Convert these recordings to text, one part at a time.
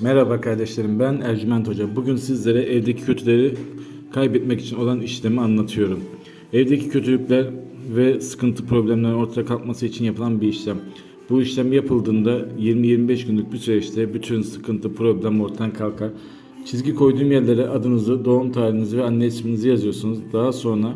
Merhaba kardeşlerim ben Ercüment Hoca. Bugün sizlere evdeki kötüleri kaybetmek için olan işlemi anlatıyorum. Evdeki kötülükler ve sıkıntı problemlerin ortaya kalkması için yapılan bir işlem. Bu işlem yapıldığında 20-25 günlük bir süreçte bütün sıkıntı problem ortadan kalkar. Çizgi koyduğum yerlere adınızı, doğum tarihinizi ve anne isminizi yazıyorsunuz. Daha sonra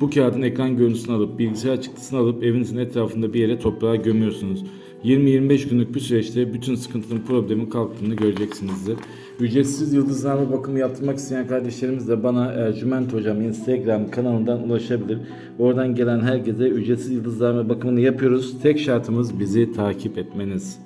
bu kağıdın ekran görüntüsünü alıp bilgisayar çıktısını alıp evinizin etrafında bir yere toprağa gömüyorsunuz. 20-25 günlük bir süreçte bütün sıkıntının problemin kalktığını göreceksinizdir. Ücretsiz yıldızname bakımı yaptırmak isteyen kardeşlerimiz de bana Ercüment Hocam Instagram kanalından ulaşabilir. Oradan gelen herkese ücretsiz yıldızname bakımını yapıyoruz. Tek şartımız bizi takip etmeniz.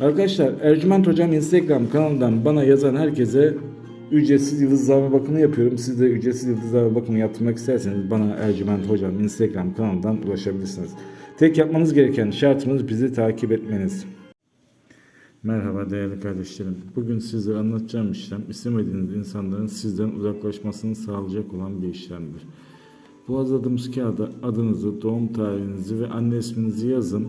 Arkadaşlar Ercüment Hocam Instagram kanalından bana yazan herkese ücretsiz yıldızlama bakımı yapıyorum. Siz de ücretsiz yıldızlama bakımı yaptırmak isterseniz bana Ercüment Hocam Instagram kanalından ulaşabilirsiniz. Tek yapmanız gereken şartımız bizi takip etmeniz. Merhaba değerli kardeşlerim. Bugün sizlere anlatacağım işlem istemediğiniz insanların sizden uzaklaşmasını sağlayacak olan bir işlemdir. Bu hazırladığımız kağıda adınızı, doğum tarihinizi ve anne isminizi yazın